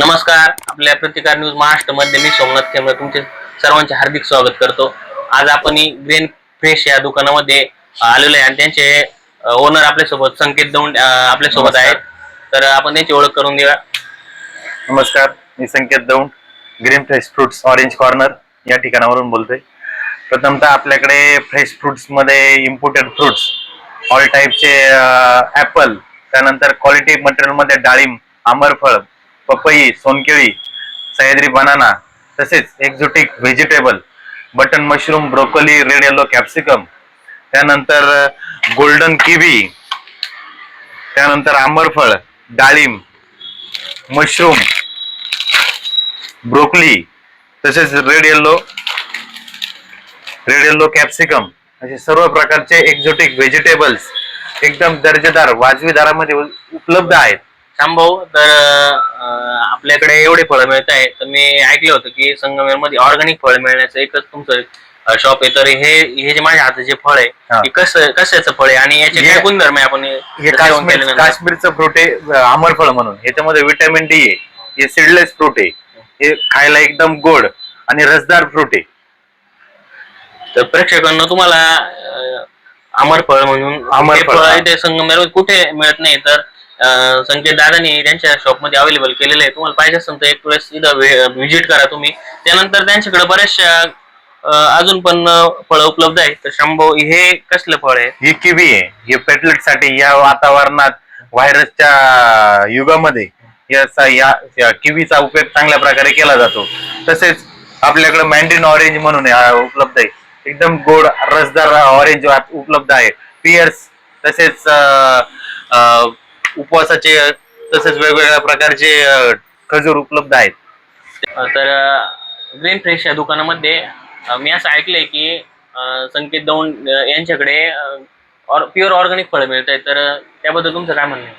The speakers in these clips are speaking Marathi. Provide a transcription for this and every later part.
नमस्कार आपल्या प्रतिकार न्यूज महाराष्ट्रमध्ये मी सोमनाथ खेमळे तुमचे सर्वांचे हार्दिक स्वागत करतो. आज आपण ग्रेन फ्रेश या दुकानामध्ये आलेलो आहे आणि त्यांचे ओनर आपल्यासोबत संकेत दौंड आपल्यासोबत. आहेत. तर आपण त्यांची ओळख करून देऊया. नमस्कार मी Sanket Daund green fresh fruits orange corner या ठिकाणावरून बोलतोय. प्रथमतः आपल्याकडे फ्रेश फ्रुट्समध्ये इम्पोर्टेड फ्रुट्स ऑल टाईपचे ऍपल त्यानंतर क्वालिटी मटेरियलमध्ये डाळिंब आमरफळ पपई सोनकेळी सह्याद्री बनाना तसेच exotic vegetable button mushroom broccoli red yellow capsicum त्यानंतर गोल्डन किवी त्यानंतर आंबरफळ डाळिंब मशरूम ब्रोकली तसेच red yellow red yellow capsicum असे सर्व प्रकारचे एक्झोटिक व्हेजिटेबल्स एकदम दर्जेदार वाजवी दरामध्ये उपलब्ध आहेत. शांभाऊ तर आपल्याकडे एवढे फळं मिळत आहे तर मी ऐकलं होतं की संगमेरमध्ये ऑर्गॅनिक फळ मिळण्याचं एकच तुमचं शॉप आहे. तर हे हे जे माझ्या हातात जे फळ आहे कसं कशाचं फळ आहे? आणि याचे काय गुणधर्म आहे? आपण हे काश्मीर? काश्मीरचं फ्रूट आहे आमरफळ म्हणून. याच्यामध्ये विटॅमिन डी आहे. हे सीडलेस फ्रूट आहे. हे खायला एकदम गोड आणि रसदार फ्रूट आहे. तर प्रेक्षकांना तुम्हाला अमरफळ म्हणून अमरफळ, फळ. इथे संगमेर कुठे मिळत नाही तर संकेत दादानी त्यांच्या शॉपमध्ये अवेलेबल केलेले आहे. तुम्हाला पाहिजे असेल तर एक वेळेस इथं व्हिजिट करा तुम्ही. त्यानंतर त्यांच्याकडे बऱ्याचशा अजून पण फळं उपलब्ध आहेत. तर शंभो हे कसलं फळ आहे? ही किवी आहे. हे पेटलेटसाठी या वातावरणात व्हायरसच्या युगामध्ये याचा या या किवीचा उपयोग चांगल्या प्रकारे केला जातो. तसेच आपल्याकडे मँड्रीन ऑरेंज म्हणून उपलब्ध आहे. एकदम गोड रसदार ऑरेंज उपलब्ध आहे. पियर्स तसेच उपवासाचे तसेच वेगवेगळ्या प्रकारचे अं, खजूर उपलब्ध आहेत. अं, तर ग्रीन फ्रेश या दुकानामध्ये अं, मी असं ऐकलंय की अं, संकेत दौंड अं, यांच्याकडे प्युअर ऑर्गॅनिक फळं मिळत आहेत तर अं, त्याबद्दल तुमचं काय म्हणणं आहे?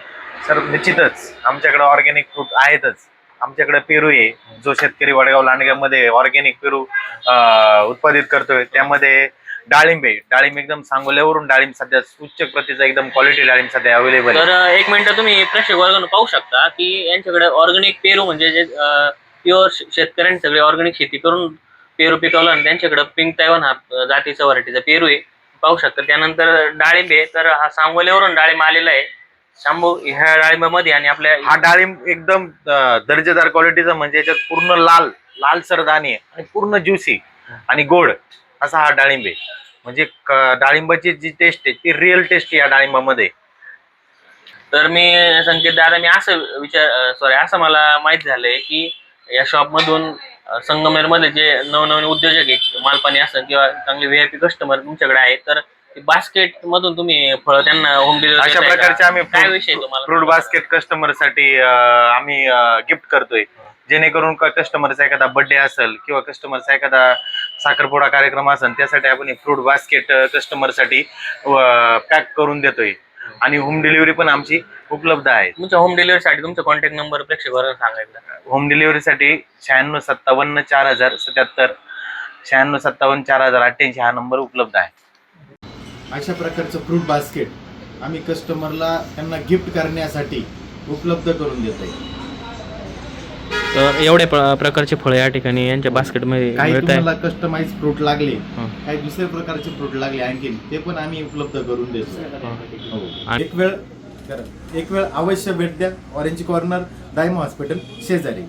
सर निश्चितच. आमच्याकडे ऑर्गॅनिक फ्रूट आहेतच. आमच्याकडे पेरू आहे जो शेतकरी वडगाव लांडग्यामध्ये ऑर्गॅनिक पेरू अं, उत्पादित करतोय. त्यामध्ये डाळिंब आहे. डाळिंब एकदम सांगोल्यावरून डाळिंब सध्या उच्च प्रतीचा एकदम क्वालिटी डाळिंब सध्या अवेलेबल तर आहे अं, एक मिनिट तुम्ही प्रेक्षक वर्गानं पाहू शकता की यांच्याकडे ऑर्गॅनिक पेरू म्हणजे जे प्युअर शेतकऱ्यांनी सगळे ऑर्गॅनिक शेती करून पेरू पिकवलं आणि त्यांच्याकडे पिंक तैवान हा जातीचा व्हरायटीचा पेरू आहे. पाहू शकता. त्यानंतर डाळिंब आहे तर हा सांगोल्यावरून डाळिंब आलेला आहे. शांभू ह्या डाळिंबामध्ये आणि आपल्या हा डाळिंब एकदम दर्जेदार क्वालिटीचा म्हणजे याच्यात पूर्ण लाल लालसर दाणे आणि पूर्ण ज्युसी आणि गोड. असा हा डाळिंब आहे. म्हणजे क- डाळिंबाची जी टेस्ट आहे ती रिअल टेस्ट आहे या डाळिंबामध्ये. तर मी संकेत दादा मी असं विचार सॉरी असं मला माहीत झालंय की या शॉप मधून संगमेरमध्ये जे नवनवीन उद्योजक आहे मालपाणी असं किंवा चांगले व्हीआयपी कस्टमर तुमच्याकडे आहेत तर बास्केट मधून तुम्ही फळ त्यांना होम डिलिव्हरी अशा प्रकारचे आम्ही काय विषय तुम्हाला? फ्रूट बास्केट कस्टमरसाठी आम्ही गिफ्ट करतोय. जेणेकरून कस्टमरचा एखादा बर्थडे असेल किंवा कस्टमरचा एखादा साखरपुडा कार्यक्रम असेल त्यासाठी आपण फ्रूट बास्केट कस्टमरसाठी पॅक करून देतोय. आणि होम डिलिव्हरी पण आमची उपलब्ध आहे. तुमच्या होम डिलिव्हरीसाठी तुमचा कॉन्टॅक्ट नंबर प्रेक्षकांना सांगायचा होम डिलिव्हरीसाठी शहाण्णव सत्तावन्न चार हजार सत्याहत्तर शहाण्णव सत्तावन्न चार हजार अठ्ठ्याऐंशी हा नंबर उपलब्ध आहे. अशा प्रकारचं फ्रूट बास्केट आम्ही कस्टमरला त्यांना गिफ्ट करण्यासाठी उपलब्ध करून देत तर एवढे प्रकारचे फळ या ठिकाणी यांच्या बास्केटमध्ये काही मिळत आहे तुम्हाला कस्टमाइज फ्रूट लागले हं. काही दुसऱ्या प्रकारचे फ्रूट लागले आणखीन ते पण आम्ही उपलब्ध करून देतो हो. आणि- एक वेळ. एक वेळ अवश्य भेट द्या ऑरेंज कॉर्नर दायमा हॉस्पिटल शेजारी